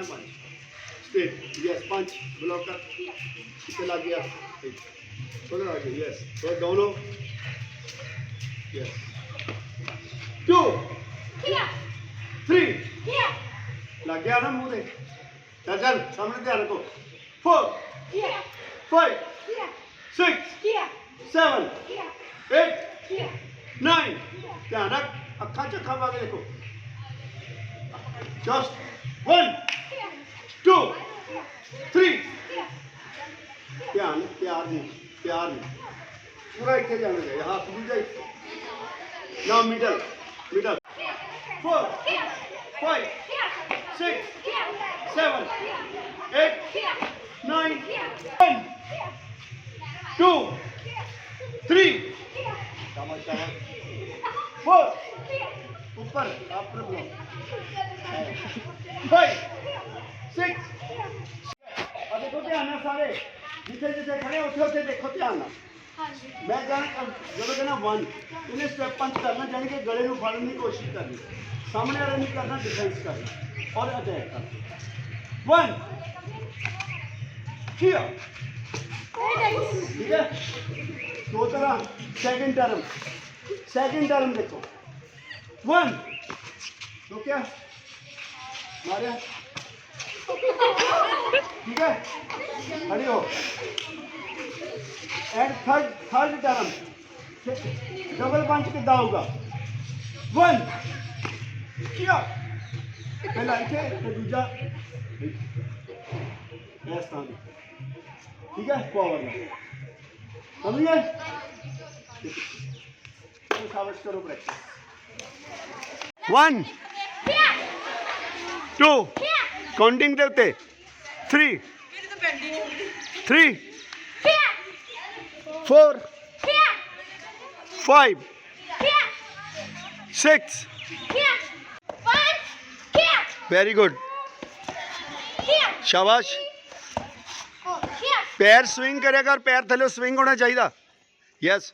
करना पानी state yes पंच block कर। इसे लग गया। थोड़ा आगे। यस थोड़ा डाउन हो। यस टू थ्री लग गया ना मुँह दे चल चल सामने ध्यान रखो। Four five six seven eight nine ध्यान रख। अखा चखा वाले देखो। जस्ट वन थ्री ध्यान प्यार नहीं प्यार नहीं पूरा इतने जाना चाहिए हाथ खुल जाए ना middle middle four five six seven eight nine ten two three four ऊपर आप फाइव ਸਾਰੇ ਜਿੱਥੇ ਜਿੱਥੇ ਖੜੇ ਹੋ, ਉੱਥੇ ਉੱਥੇ ਦੇਖੋ ਧਿਆਨ ਨਾਲ ਮੈਂ ਜਾਣ ਜਦੋਂ ਕਹਿੰਦਾ 1 ਇਹਨੇ ਸਟੈਪ ਪੰਜ ਕਰਨਾ ਜਾਣੀ ਕਿ ਗਲੇ ਨੂੰ ਫੜਨ ਦੀ ਕੋਸ਼ਿਸ਼ ਕਰਨੀ ਸਾਹਮਣੇ ਵਾਲੇ ਨਹੀਂ ਕਰਨਾ ਡਿਫੈਂਸ ਕਰਨਾ ਔਰ ਅਟੈਕ ਕਰਨਾ 1 here ਠੀਕ ਹੈ दो तरह सेकंड टर्म सेकंड टर्म देखो वन तो क्या मारिया ठीक है? खड़ी हो। And third third term double punch कितना होगा? वन किया? पहला इथे तो दूजा इस तरह ठीक है? पावर में। समझ? गए चलो करो प्रैक्टिस वन टू काउंटिंग ਦੇ three three four five six very good शाबाश पैर स्विंग करेगा और पैर थले स्विंग होना चाहिए यस.